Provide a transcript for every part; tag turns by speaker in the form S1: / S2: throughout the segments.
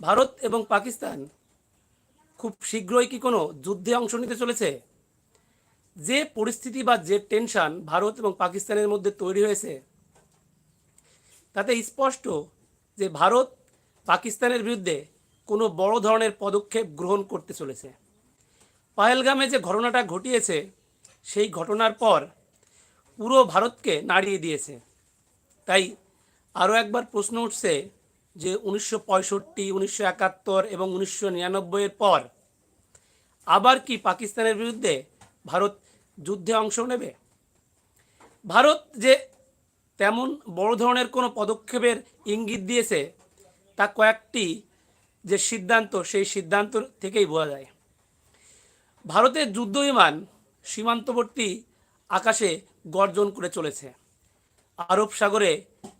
S1: ভারত এবং পাকিস্তান খুব শীঘ্রই কি কোনো যুদ্ধে অংশ নিতে চলেছে? যে পরিস্থিতি বা যে টেনশন ভারত এবং পাকিস্তানের মধ্যে তৈরি হয়েছে, তাতে স্পষ্ট যে ভারত পাকিস্তানের বিরুদ্ধে কোনো বড় ধরনের পদক্ষেপ গ্রহণ করতে চলেছে। পাহেলগামে যে ঘটনাটা ঘটিয়েছে, সেই ঘটনার পর পুরো ভারতকে নাড়িয়ে দিয়েছে। তাই আরও একবার প্রশ্ন উঠছে যে উনিশশো পঁয়ষট্টি, উনিশশো একাত্তর এবং উনিশশো নিরানব্বইয়ের পর আবার কি পাকিস্তানের বিরুদ্ধে ভারত যুদ্ধে অংশ নেবে? ভারত যে তেমন বড় ধরনের কোনো পদক্ষেপের ইঙ্গিত দিয়েছে, তা কয়েকটি যে সিদ্ধান্ত, সেই সিদ্ধান্ত থেকেই বোঝা যায়। ভারতের যুদ্ধ বিমান সীমান্তবর্তী আকাশে গর্জন করে চলেছে। আরব সাগরে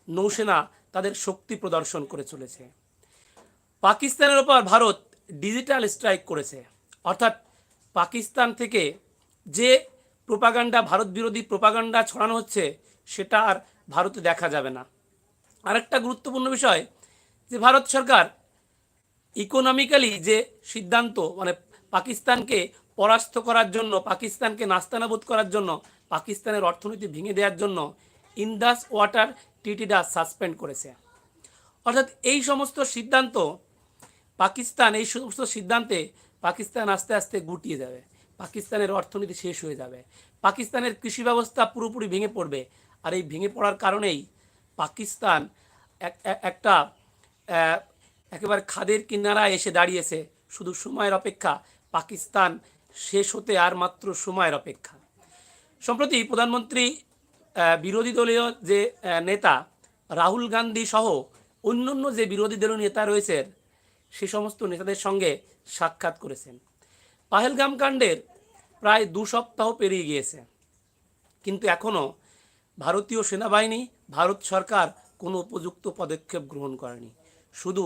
S1: নৌসেনা তাদের শক্তি প্রদর্শন করে চলেছে। পাকিস্তানের ওপর ভারত ডিজিটাল স্ট্রাইক করেছে। অর্থাৎ পাকিস্তান থেকে যে প্রোপাগান্ডা, ভারত বিরোধী প্রোপাগান্ডা ছড়ানো হচ্ছে, সেটা আর ভারতে দেখা যাবে না। আরেকটা গুরুত্বপূর্ণ বিষয়, যে ভারত সরকার ইকোনমিক্যালি যে সিদ্ধান্ত মানে পাকিস্তানকে পরাস্ত করার জন্য, পাকিস্তানকে নাস্তানাবুদ করার জন্য, পাকিস্তানের অর্থনীতি ভেঙে দেওয়ার জন্য ইন্দাস ওয়াটার টিটিডা সাসপেন্ড করেছে। অর্থাৎ এই সমস্ত সিদ্ধান্ত পাকিস্তান, এই সমস্ত সিদ্ধান্তে পাকিস্তান আস্তে আস্তে গুটিয়ে যাবে। পাকিস্তানের অর্থনীতি শেষ হয়ে যাবে। পাকিস্তানের কৃষি ব্যবস্থা পুরোপুরি ভেঙে পড়বে। আর এই ভেঙে পড়ার কারণেই পাকিস্তান এক- এক- একটা একেবারে খাদের কিনারায় এসে দাঁড়িয়েছে। শুধু সময়ের অপেক্ষা, পাকিস্তান শেষ হতে আর মাত্র সময়ের অপেক্ষা। সম্প্রতি প্রধানমন্ত্রী বিরোধী দলীয় যে নেতা রাহুল গান্ধী সহ অন্যান্য যে বিরোধী দলীয় নেতা রয়েছে, সে সমস্ত নেতাদের সঙ্গে সাক্ষাৎ করেছেন। পাহেলগাম কাণ্ডের প্রায় দু সপ্তাহ পেরিয়ে গিয়েছে। কিন্তু এখনও ভারতীয় সেনাবাহিনী, ভারত সরকার কোনো উপযুক্ত পদক্ষেপ গ্রহণ করেনি। শুধু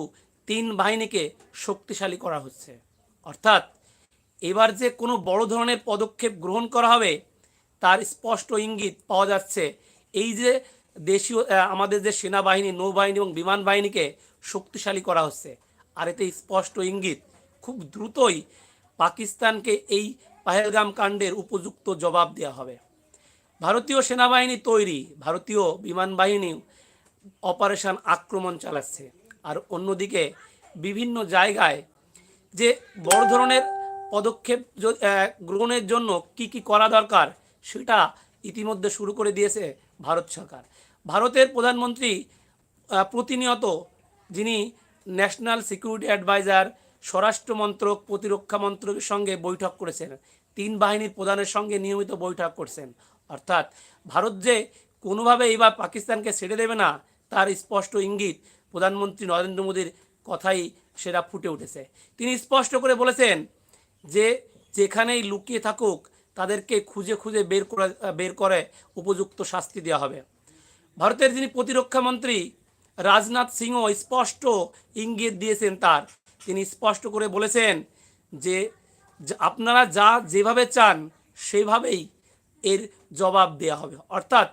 S1: তিন বাহিনীকে শক্তিশালী করা হচ্ছে। অর্থাৎ এবার যে কোনো বড় ধরনের পদক্ষেপ গ্রহণ করা হবে তার স্পষ্ট ইঙ্গিত পাওয়া যাচ্ছে। এই যে দেশীয় আমাদের যে সেনাবাহিনী, নৌবাহিনী এবং বিমান বাহিনীকে শক্তিশালী করা হচ্ছে, আর এতে স্পষ্ট ইঙ্গিত খুব দ্রুতই পাকিস্তানকে এই পাহেলগাম কাণ্ডের উপযুক্ত জবাব দেওয়া হবে। ভারতীয় সেনাবাহিনী তৈরি, ভারতীয় বিমান বাহিনী অপারেশন আক্রমণ চালাচ্ছে, আর অন্যদিকে বিভিন্ন জায়গায় যে বড় ধরনের পদক্ষেপ গ্রহণের জন্য কি কি করা দরকার সেটা ইতিমধ্যে শুরু করে দিয়েছে ভারত সরকার। ভারতের প্রধানমন্ত্রী প্রতিনিয়ত যিনি ন্যাশনাল সিকিউরিটি অ্যাডভাইজার স্বরাষ্ট্র মন্ত্রক প্রতিরক্ষা মন্ত্রকের সঙ্গে বৈঠক করেছেন, তিন বাহিনীর প্রধানের সঙ্গে নিয়মিত বৈঠক করছেন। অর্থাৎ ভারত যে কোনোভাবে এবার পাকিস্তানকে ছেড়ে দেবে না, তার স্পষ্ট ইঙ্গিত প্রধানমন্ত্রী নরেন্দ্র মোদীর কথাই সেটা ফুটে উঠেছে। তিনি স্পষ্ট করে বলেছেন যে যেখানেই লুকিয়ে থাকুক তাদেরকে খুঁজে খুঁজে বের করে বের করে উপযুক্ত শাস্তি দেওয়া হবে। ভারতের যিনি প্রতিরক্ষা মন্ত্রী রাজনাথ সিংও স্পষ্ট ইঙ্গিত দিয়েছেন তার। তিনি স্পষ্ট করে বলেছেন যে আপনারা যা যেভাবে চান সেভাবেই এর জবাব দেওয়া হবে। অর্থাৎ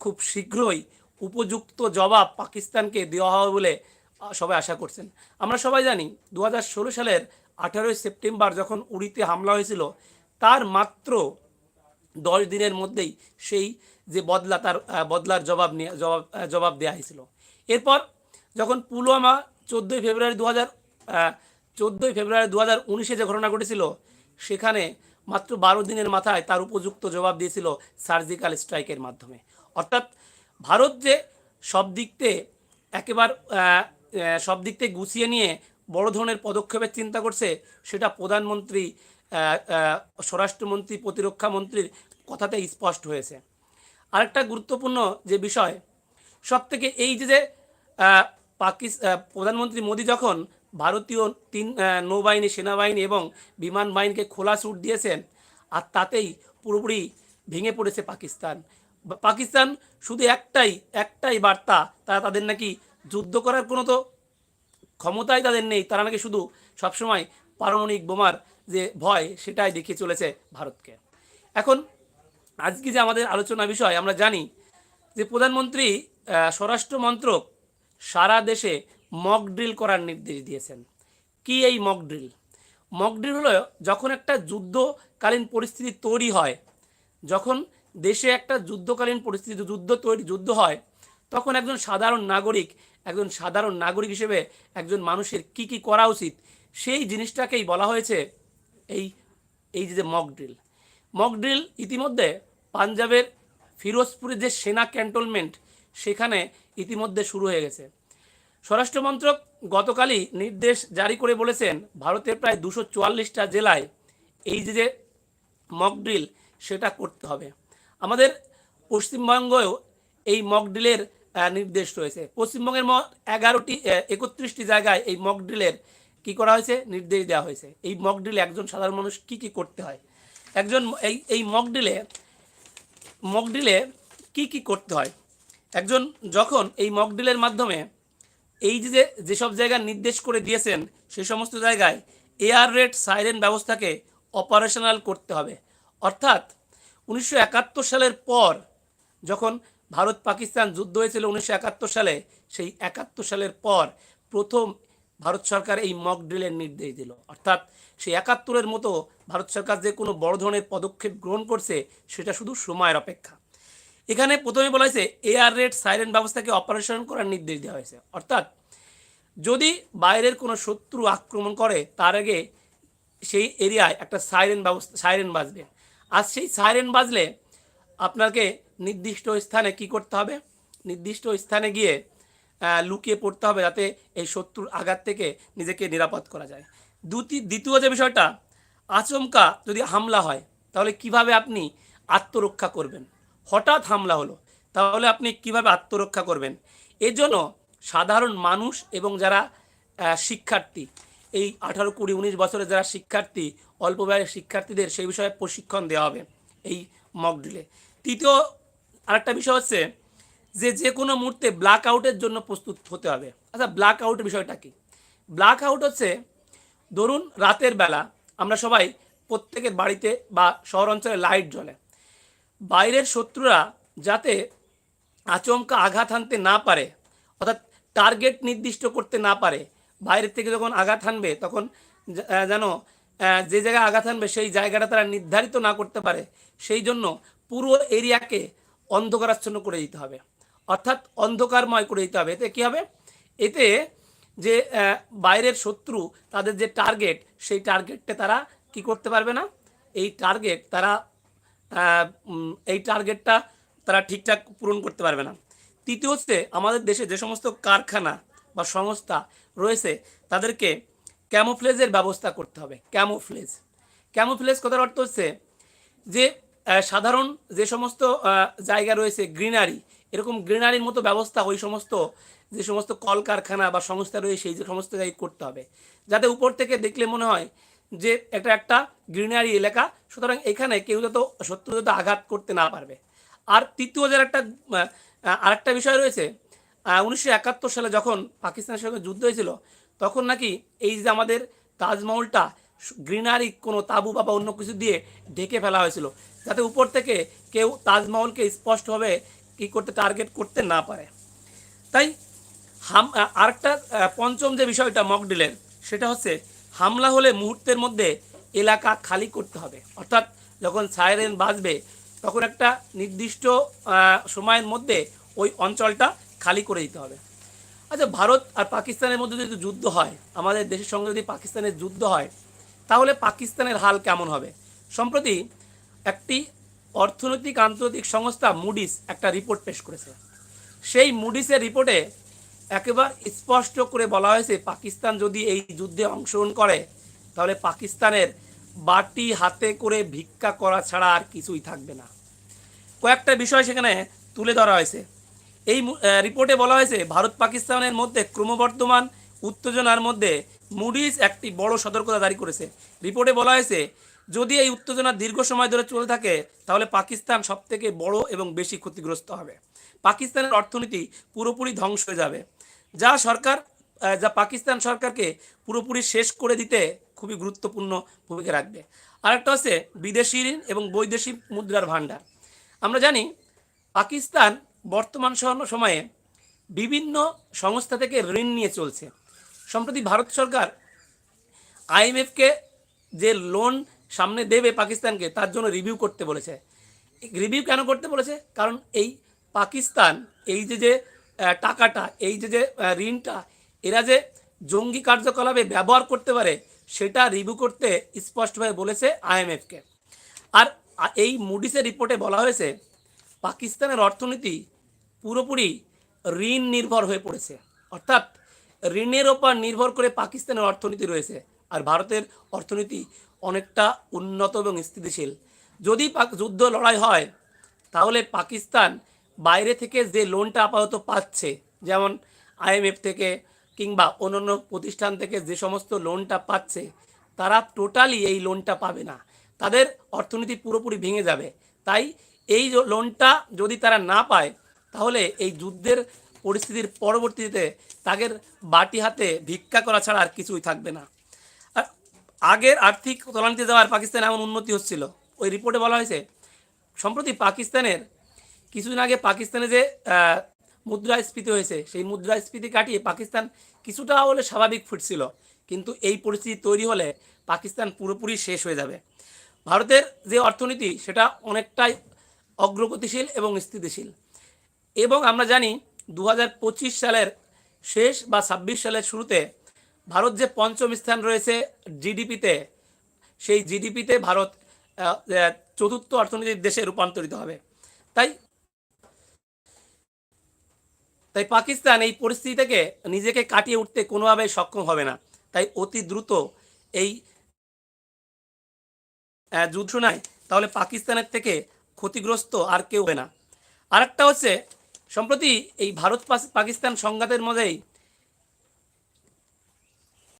S1: খুব শীঘ্রই উপযুক্ত জবাব পাকিস্তানকে দেওয়া হবে বলে সবাই আশা করছেন। আমরা সবাই জানি দু হাজার ষোলো সালের আঠারোই সেপ্টেম্বর যখন উড়িতে হামলা হয়েছিল তার মাত্র দশ দিনের মধ্যেই সেই যে বদলা তার বদলার জবাব নিয়ে, জবাব জবাব দেওয়া হয়েছিল। এরপর যখন পুলওয়ামা চোদ্দোই ফেব্রুয়ারি দু হাজার চোদ্দোই ফেব্রুয়ারি দু হাজার উনিশে যে ঘটনা ঘটেছিল, সেখানে মাত্র বারো দিনের মাথায় তার উপযুক্ত জবাব দিয়েছিল সার্জিক্যাল স্ট্রাইকের মাধ্যমে। অর্থাৎ ভারত যে সব দিক থেকে একেবার সব দিক থেকে গুছিয়ে নিয়ে বড় ধরনের পদক্ষেপের চিন্তা করছে, সেটা প্রধানমন্ত্রী স্বরাষ্ট্রমন্ত্রী প্রতিরক্ষা মন্ত্রীর কথাতে স্পষ্ট হয়েছে। আরেকটা গুরুত্বপূর্ণ যে বিষয় সব থেকে এই যে যে আহ, পাকিস প্রধানমন্ত্রী মোদী যখন ভারতীয় তিন নৌবাহিনী সেনাবাহিনী এবং বিমান বাহিনীকে খোলা ছুট দিয়েছেন আর তাতেই পুরোপুরি ভেঙে পড়েছে পাকিস্তান। পাকিস্তান শুধু একটাই একটাই বার্তা তারা তাদের নাকি যুদ্ধ করার কোনো তো ক্ষমতাই তাদের নেই তারা নাকি শুধু সবসময় পারমাণবিক বোমার যে ভয় সেটাই দেখিয়ে চলেছে ভারতকে। এখন আজকে যে আমাদের আলোচনা বিষয়, আমরা জানি যে প্রধানমন্ত্রী স্বরাষ্ট্র মন্ত্রক সারা দেশে মক ড্রিল করার নির্দেশ দিয়েছেন। কি এই মক ড্রিল মক ড্রিল হলো যখন একটা যুদ্ধকালীন পরিস্থিতি তৈরি হয়, যখন দেশে একটা যুদ্ধকালীন পরিস্থিতি, যুদ্ধ তৈরি, যুদ্ধ হয়, তখন একজন সাধারণ নাগরিক, একজন সাধারণ নাগরিক হিসেবে একজন মানুষের কি কি করা উচিত, সেই জিনিসটাকেই বলা হয়েছে এই এই যে মক ড্রিল মক ড্রিল ইতিমধ্যে পাঞ্জাবের ফিরোজপুরে যে সেনা ক্যান্টনমেন্ট সেখানে ইতিমধ্যে শুরু হয়ে গেছে। স্বরাষ্ট্রমন্ত্রক গতকালই নির্দেশ জারি করে বলেছেন, ভারতের প্রায় দুশো চুয়াল্লিশটা জেলায় এই যে যে মক ড্রিল সেটা করতে হবে। আমাদের পশ্চিমবঙ্গেও এই মক ড্রিলের নির্দেশ রয়েছে। পশ্চিমবঙ্গের এগারোটি একত্রিশটি জায়গায় এই মক ড্রিলের কী করা হয়েছে? নির্দেশ দেওয়া হয়েছে। এই মক ড্রিলে একজন সাধারণ মানুষ কী কী করতে হয়? একজন এই এই মক ড্রিলে মক ড্রিলে কী কী করতে হয়? একজন যখন এই মক ড্রিলের মাধ্যমে এই যে যেসব জায়গায় নির্দেশ করে দিয়েছেন সেই সমস্ত জায়গায় এয়ার রেড সাইরেন ব্যবস্থাকে অপারেশনাল করতে হবে। অর্থাৎ উনিশশো একাত্তর সালের পর যখন ভারত পাকিস্তান যুদ্ধ হয়েছিল উনিশশো একাত্তর সালে, সেই একাত্তর সালের পর প্রথম ভারত সরকার এই মক ড্রিলের নির্দেশ দিল। অর্থাৎ সেই একাত্তরের মতো ভারত সরকার যে কোনো বড় ধরনের পদক্ষেপ গ্রহণ করছে, সেটা শুধু সময়ের অপেক্ষা। এখানে প্রথমে বলা হয়েছে এয়ার রেড সাইরেন ব্যবস্থাকে অপারেশন করার নির্দেশ দেওয়া হয়েছে। অর্থাৎ যদি বাইরের কোনো শত্রু আক্রমণ করে, তার আগে সেই এরিয়ায় একটা সাইরেন ব্যবস্থা সাইরেন বাজবে। আর সেই সাইরেন বাজলে আপনাকে নির্দিষ্ট স্থানে কি করতে হবে? নির্দিষ্ট স্থানে গিয়ে লুকিয়ে পড়তে হবে যাতে এই শত্রুর আঘাত থেকে নিজেকে নিরাপদ করা যায়। দুটি দ্বিতীয় যে বিষয়টা, আচমকা যদি হামলা হয়, তাহলে কীভাবে আপনি আত্মরক্ষা করবেন? হঠাৎ হামলা হলো, তাহলে আপনি কীভাবে আত্মরক্ষা করবেন? এর জন্য সাধারণ মানুষ এবং যারা শিক্ষার্থী, এই আঠারো, কুড়ি, উনিশ বছরের যারা শিক্ষার্থী, অল্প বয়সের শিক্ষার্থীদের সেই বিষয়ে প্রশিক্ষণ দেওয়া হবে এই মক ড্রিলে তৃতীয় আরেকটা বিষয় হচ্ছে যে যে কোনো মুহূর্তে ব্ল্যাক আউটের জন্য প্রস্তুত হতে হবে। আচ্ছা ব্ল্যাক আউট বিষয়টা কি? ব্ল্যাক আউট হচ্ছে, ধরুন রাতের বেলা আমরা সবাই প্রত্যেকের বাড়িতে বা শহর অঞ্চলে লাইট জ্বলে। বাইরের শত্রুরা যাতে আচমকা আঘাত হানতে না পারে, অর্থাৎ টার্গেট নির্দিষ্ট করতে না পারে, বাইরের থেকে যখন আঘাত হানবে, তখন যেন যে জায়গায় আঘাত হানবে, সেই জায়গাটা তারা নির্ধারিত না করতে পারে, সেই জন্য পুরো এরিয়াকে অন্ধকারাচ্ছন্ন করে দিতে হবে। অর্থাৎ অন্ধকারময় করে দিতে হবে। এতে কী হবে? এতে যে বাইরের শত্রু, তাদের যে টার্গেট সেই টার্গেটটা তারা কি করতে পারবে না? এই টার্গেট তারা এই টার্গেটটা তারা ঠিকঠাক পূরণ করতে পারবে না। তৃতীয় হচ্ছে, আমাদের দেশে যে সমস্ত কারখানা বা সংস্থা রয়েছে, তাদেরকে ক্যামোফ্লেজের ব্যবস্থা করতে হবে। ক্যামোফ্লেজ ক্যামোফ্লেজ কথার অর্থ হচ্ছে যে সাধারণ যে সমস্ত জায়গা রয়েছে গ্রিনারি এরকম গ্রিনারির মতো ব্যবস্থা ওই সমস্ত যে সমস্ত কলকারখানা বা সংস্থা রয়েছে সেই যে সমস্ত জায়গায় করতে হবে। যাতে উপর থেকে দেখলে মনে হয় যে এটা একটা গ্রিনারি এলাকা সুতরাং এখানে কেউ যত শত্রু যত আঘাত করতে না পারবে। আর তৃতীয় যার একটা আহ, আরেকটা বিষয় রয়েছে উনিশশো একাত্তর সালে যখন পাকিস্তানের সঙ্গে যুদ্ধ হয়েছিল তখন নাকি এই যে আমাদের তাজমহলটা গ্রিনারি কোনো তাঁবু বা অন্য কিছু দিয়ে ঢেকে ফেলা হয়েছিল। যাতে উপর থেকে কেউ তাজমহলকে স্পষ্টভাবে কী করতে টার্গেট করতে না পারে। তাই হাম আরেকটা পঞ্চম যে বিষয়টা মকডিলের সেটা হচ্ছে হামলা হলে মুহূর্তের মধ্যে এলাকা খালি করতে হবে। অর্থাৎ যখন সাইরেন বাজবে, তখন একটা নির্দিষ্ট সময়ের মধ্যে ওই অঞ্চলটা খালি করে দিতে হবে। আচ্ছা ভারত আর পাকিস্তানের মধ্যে যদি যুদ্ধ হয়, আমাদের দেশের সঙ্গে যদি পাকিস্তানের যুদ্ধ হয়, তাহলে পাকিস্তানের হাল কেমন হবে? সম্প্রতি একটি অর্থনৈতিক আন্তর্জাতিক সংস্থা মুডিস একটা রিপোর্ট পেশ করেছে। সেই মুডিসের রিপোর্টে একেবারে স্পষ্ট করে বলা হয়েছে, পাকিস্তান যদি এই যুদ্ধে অংশগ্রহণ করে, তাহলে পাকিস্তানের বাটি হাতে করে ভিক্ষা করা ছাড়া আর কিছুই থাকবে না। কয়েকটা বিষয় সেখানে তুলে ধরা হয়েছে। এই রিপোর্টে বলা হয়েছে, ভারত পাকিস্তানের মধ্যে ক্রমবর্ধমান উত্তেজনার মধ্যে মুডিস একটি বড় সতর্কতা জারি করেছে। রিপোর্টে বলা হয়েছে যদি এই উত্তেজনা দীর্ঘ সময় ধরে চলে থাকে, তাহলে পাকিস্তান সবথেকে বড় এবং বেশি ক্ষতিগ্রস্ত হবে। পাকিস্তানের অর্থনীতি পুরোপুরি ধ্বংস হয়ে যাবে। যা সরকার যা পাকিস্তান সরকারকে পুরোপুরি শেষ করে দিতে খুবই গুরুত্বপূর্ণ ভূমিকা রাখবে। আরেকটা হচ্ছে বিদেশি ঋণ এবং বৈদেশিক মুদ্রার ভাণ্ডার। আমরা জানি, পাকিস্তান বর্তমান সম- সময়ে বিভিন্ন সংস্থা থেকে ঋণ নিয়ে চলছে। সম্প্রতি ভারত সরকার আইএমএফকে যে লোন সামনে দেবে পাকিস্তানকে, তার জন্য রিভিউ করতে বলেছে। রিভিউ কেন করতে বলেছে? কারণ এই পাকিস্তান, এই যে যে টাকাটা, এই যে যে ঋণটা, এরা যে জঙ্গি কার্যকলাপে ব্যবহার করতে পারে, সেটা রিভিউ করতে স্পষ্টভাবে বলেছে আইএমএফকে। আর এই মুডিসের রিপোর্টে বলা হয়েছে, পাকিস্তানের অর্থনীতি পুরোপুরি ঋণ নির্ভর হয়ে পড়েছে। অর্থাৎ ঋণের ওপর নির্ভর করে পাকিস্তানের অর্থনীতি রয়েছে। আর ভারতের অর্থনীতি অনেকটা উন্নত এবং স্থিতিশীল। যদি যুদ্ধ লড়াই হয়, তাহলে পাকিস্তান বাইরে থেকে যে লোনটা আপাতত পাচ্ছে, যেমন আইএমএফ থেকে কিংবা অন্যান্য প্রতিষ্ঠান থেকে যে সমস্ত লোনটা পাচ্ছে, তারা টোটালি এই লোনটা পাবে না। তাদের অর্থনীতি পুরোপুরি ভেঙে যাবে। তাই এই লোনটা যদি তারা না পায়, তাহলে এই যুদ্ধের পরিস্থিতির পরবর্তীতে তাদের বাটি হাতে ভিক্ষা করা ছাড়া আর কিছুই থাকবে না। আগের আর্থিক তলানিতে যাওয়ার পাকিস্তান এমন উন্নতি হচ্ছিল। ওই রিপোর্টে বলা হয়েছে, সম্প্রতি পাকিস্তানের কিছুদিন আগে পাকিস্তানে যে মুদ্রাস্ফীতি হয়েছে, সেই মুদ্রাস্ফীতি কাটিয়ে পাকিস্তান কিছুটা হলে স্বাভাবিক ফুটছিল। কিন্তু এই পরিস্থিতি তৈরি হলে পাকিস্তান পুরোপুরি শেষ হয়ে যাবে। ভারতের যে অর্থনীতি, সেটা অনেকটাই অগ্রগতিশীল এবং স্থিতিশীল। এবং আমরা জানি দু হাজার পঁচিশ সালের শেষ বা ছাব্বিশ সালের শুরুতে ভারত যে পঞ্চম স্থান রয়েছে জিডিপিতে, সেই জিডিপিতে ভারত চতুর্থ অর্থনীতির দেশে রূপান্তরিত হবে। তাই তাই পাকিস্তান এই পরিস্থিতি থেকে নিজেকে কাটিয়ে উঠতে কোনোভাবে সক্ষম হবে না। তাই অতি দ্রুত এই যুদ্ধ নাই, তাহলে পাকিস্তানের থেকে ক্ষতিগ্রস্ত আর কেউ হবে না। আরেকটা হচ্ছে, সম্প্রতি এই ভারত পাকিস্তান সংঘাতের মধ্যেই